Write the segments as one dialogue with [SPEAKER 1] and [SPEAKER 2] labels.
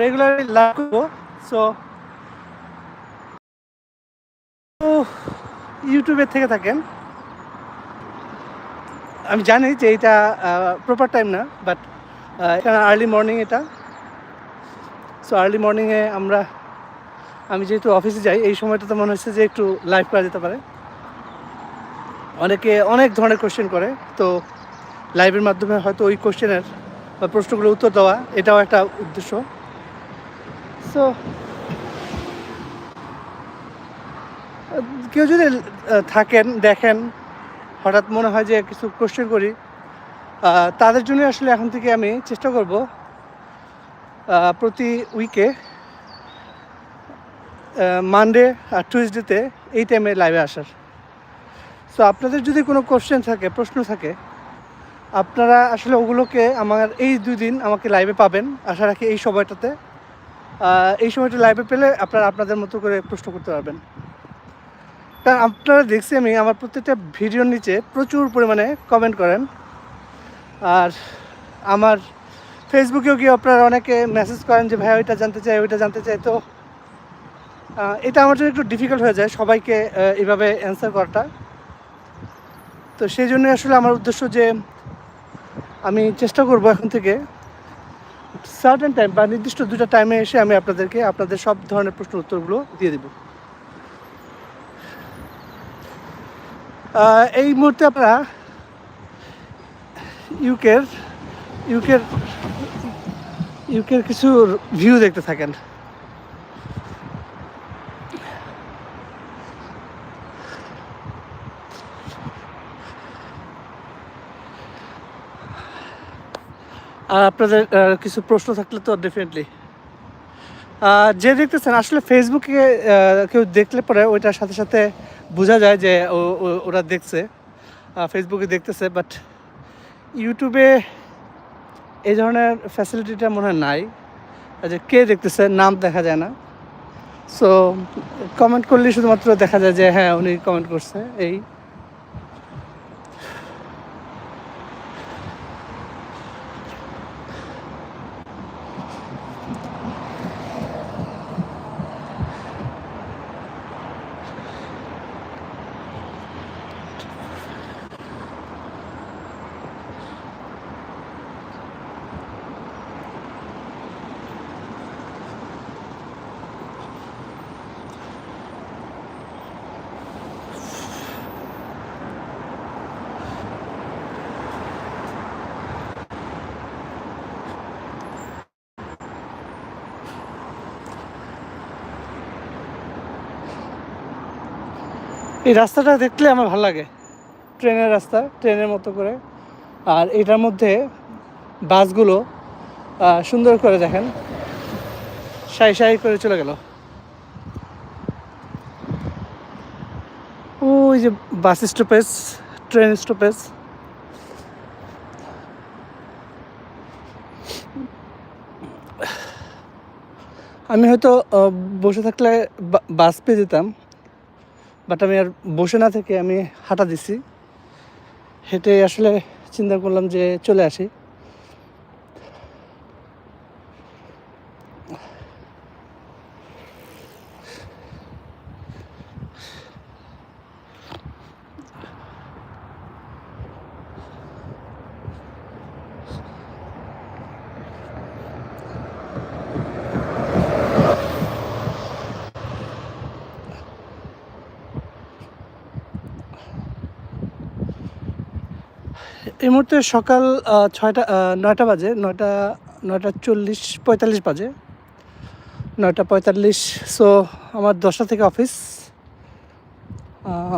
[SPEAKER 1] Regularly live করব so ইউটিউবে থেকে থাকেন। আমি জানি যে এটা প্রপার টাইম না বাট এখানে আর্লি মর্নিং এটা। সো আর্লি মর্নিংয়ে আমরা, আমি যেহেতু অফিসে যাই, এই সময়টা তো মনে হচ্ছে যে একটু লাইভ করা যেতে পারে। অনেকে অনেক ধরনের কোশ্চেন করে, তো লাইভের মাধ্যমে হয়তো ওই কোশ্চেনের বা প্রশ্নগুলোর উত্তর দেওয়া, এটাও একটা উদ্দেশ্য। সো কেউ যদি থাকেন, দেখেন, হঠাৎ মনে হয় যে কিছু কোশ্চেন করি তাদের জন্য আসলে এখন থেকে আমি চেষ্টা করব প্রতি উইকে মানডে আর টুইসডেতে এই টাইমে লাইভে আসার। সো আপনাদের যদি কোনো কোশ্চেন থাকে, প্রশ্ন থাকে, আপনারা আসলে ওগুলোকে আমার এই দুই দিন আমাকে লাইভে পাবেন। আশা রাখি এই সময়টাতে এই সময়টা লাইভে পেলে আপনারা আপনাদের মতো করে প্রশ্ন করতে পারবেন। কারণ আপনারা দেখছি আমি আমার প্রত্যেকটা ভিডিওর নিচে প্রচুর পরিমাণে কমেন্ট করেন। আর আমার ফেসবুকেও গিয়ে আপনারা অনেকে মেসেজ করেন যে ভাই ওইটা জানতে চাই ওইটা জানতে চাই। তো এটা আমার জন্য একটু ডিফিকাল্ট হয়ে যায় সবাইকে আহ, এইভাবে অ্যান্সার করাটা। তো সেই জন্য আসলে আমার উদ্দেশ্য যে আমি চেষ্টা করব এখন থেকে সার্টেন টাইম বা নির্দিষ্ট দুটা টাইমে এসে আমি আপনাদেরকে আপনাদের সব ধরনের প্রশ্ন উত্তরগুলো দিয়ে দিব। এই মুহূর্তে আপনারা ইউকের ইউকের ইউকের কিছু ভিউ দেখতে থাকেন। আপনাদের কিছু প্রশ্ন থাকলে তো ডেফিনেটলি যে দেখতেছেন, আসলে ফেসবুকে কেউ দেখলে পরে ওইটার সাথে সাথে বোঝা যায় যে ওরা দেখছে ফেসবুকে দেখতেছে বাট ইউটিউবে এই ধরনের ফ্যাসিলিটিটা মনে হয় নাই যে কে দেখতেছে, নাম দেখা যায় না। সো কমেন্ট করলে শুধুমাত্র দেখা যায় যে হ্যাঁ উনি কমেন্ট করছে, এই। এই রাস্তাটা দেখলে আমার ভালো লাগে। ট্রেনের রাস্তা, ট্রেনের মতো করে। আর এটার মধ্যে বাসগুলো সুন্দর করে দেখেন। সাই সাই করে চলে গেল। ওই যে বাস স্টপেজ, ট্রেন স্টপেজ। আমি হয়তো বসে থাকলে বাস পেয়ে যেতাম। বাট আমি আর বসে না থেকে আমি হাঁটা দিছি। হেঁটে আসলে চিন্তা করলাম যে চলে আসি। এই মুহূর্তে সকাল ছয়টা নয়টা বাজে, নয়টা নয়টা চল্লিশ, পঁয়তাল্লিশ বাজে। নয়টা পঁয়তাল্লিশ সো আমার দশটা থেকে অফিস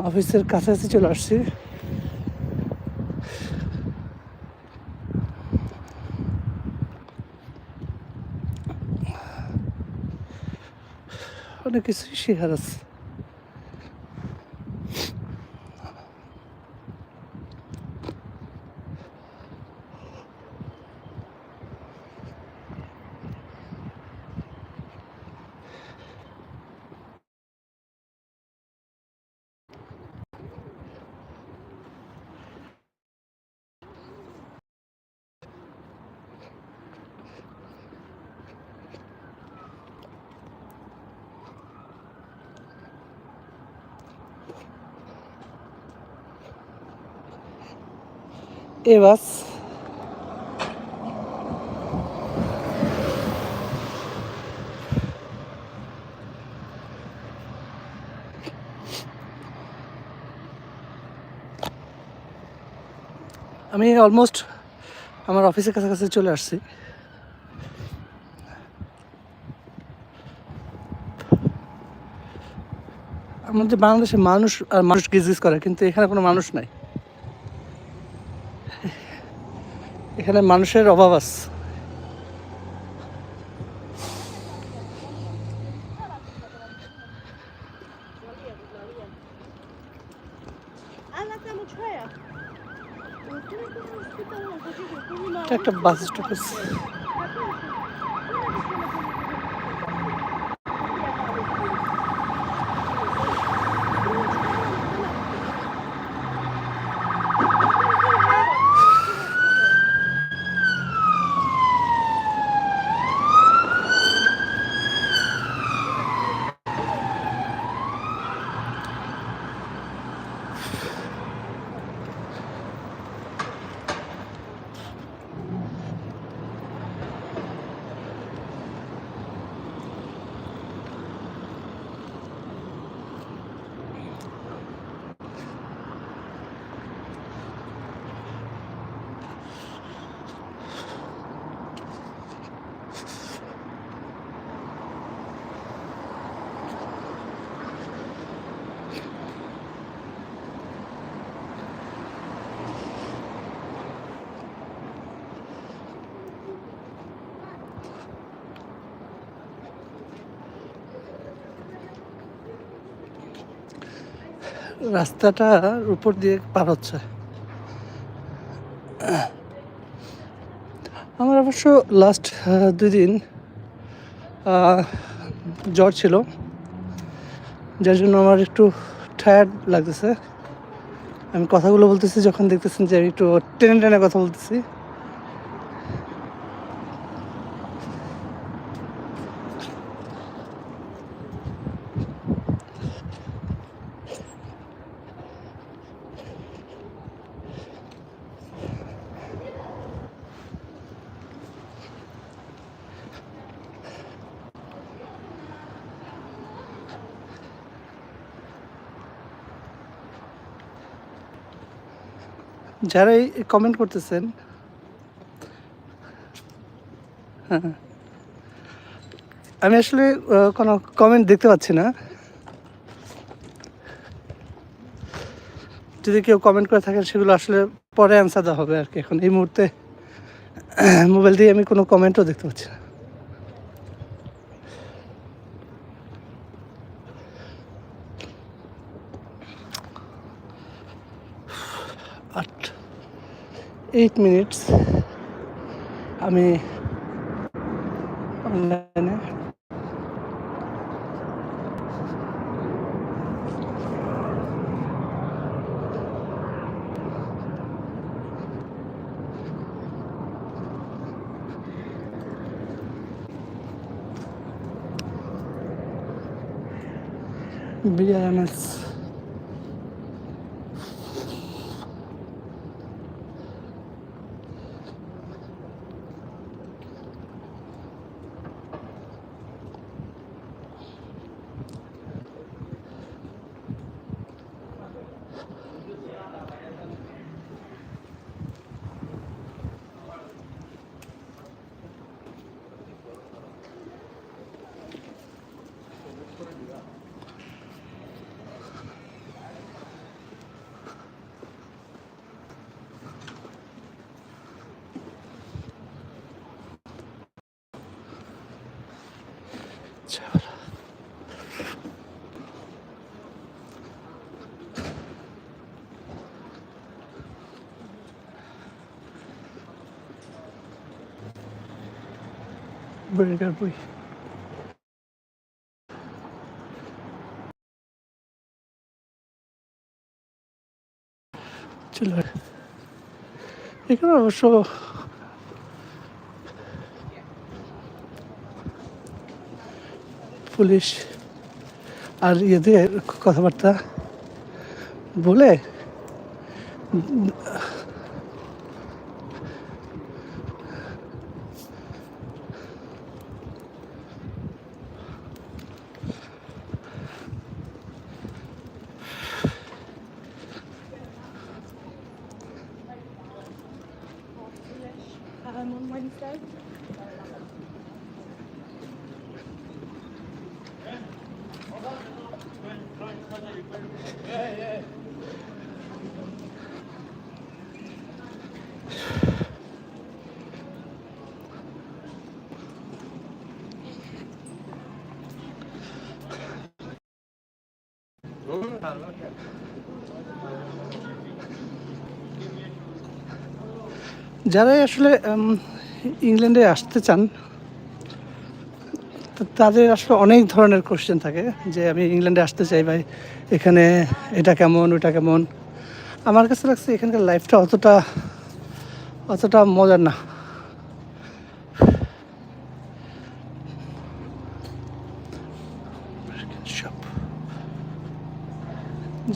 [SPEAKER 1] অফিসের কাছাকাছি চলে আসছি। অনেক কিছুই শেখার আছে। এ বাস। আমি অলমোস্ট আমার অফিসের কাছাকাছি চলে আসছি। আমাদের বাংলাদেশে মানুষ আর মানুষ গিজগিজ করে, কিন্তু এখানে কোনো মানুষ নাই। এখানে মানুষের অভাব আছে। একটা বাস স্টপ আছে। রাস্তাটার উপর দিয়ে পার হচ্ছে আমার অবশ্য লাস্ট দুই দিন জ্বর ছিল। যার জন্য আমার একটু টায়ার্ড লাগতেছে। আমি কথাগুলো বলতেছি, যখন দেখতেছেন যে আমি একটু টেনে টেনে কথা বলতেছি। যারাই কমেন্ট করতেছেন হ্যাঁ আমি আসলে কোনো কমেন্ট দেখতে পাচ্ছি না। যদি কেউ কমেন্ট করে থাকেন, সেগুলো আসলে পরে অ্যান্সার দেওয়া হবে আর কি। এখন এই মুহূর্তে মোবাইল দিয়ে আমি কোনো কমেন্টও দেখতে পাচ্ছি না। 8 minutes. আমি অনলাইনে Bilal Enes Burger boy. চলো এখানে অবশ্য পুলিশ আর ইয়েদের কথাবার্তা বলে যারাই আসলে ইংল্যান্ডে আসতে চান তাদের আসলে অনেক ধরনের কোশ্চেন থাকে, যে আমি ইংল্যান্ডে আসতে চাই ভাই, এখানে এটা কেমন, ওটা কেমন। আমার কাছে লাগছে এখানকার লাইফটা অতটা অতটা মজার না।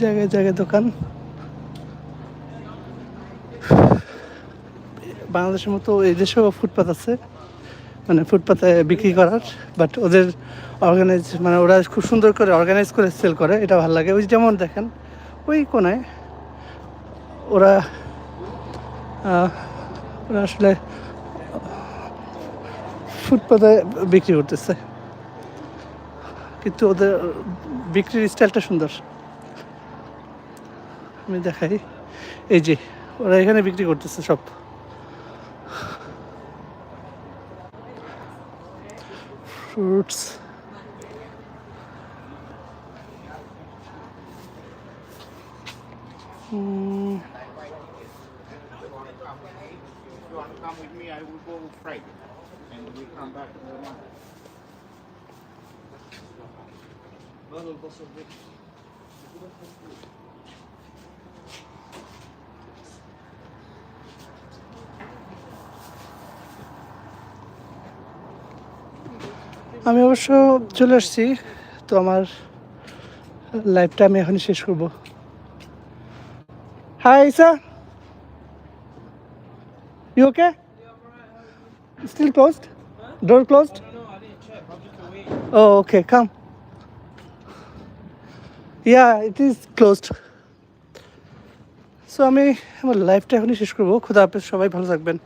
[SPEAKER 1] জায়গায় জায়গায় দোকান। বাংলাদেশের মতো এই দেশেও ফুটপাত আছে মানে ফুটপাতে বিক্রি করার বাট ওদের অর্গানাইজ মানে ওরা খুব সুন্দর করে অর্গানাইজ করে সেল করে, এটা ভালো লাগে। ওই যেমন দেখেন, ওই কোনায় ওরা ওরা আসলে ফুটপাতে বিক্রি করতেছে। কিন্তু ওদের বিক্রির স্টাইলটা সুন্দর। আমি দেখাই। এই যে ওরা এখানে বিক্রি করতেছে সব। ফ্রুটস
[SPEAKER 2] Thank you
[SPEAKER 1] আমি অবশ্য চলে আসছি, তো আমার লাইফটা আমি এখনই শেষ করব। Hi Isa you okay still closed door closed oh okay come yeah it is closed so আমি আমার লাইফটা এখনই শেষ করব। খুদা হাফেজ, সবাই ভালো থাকবেন।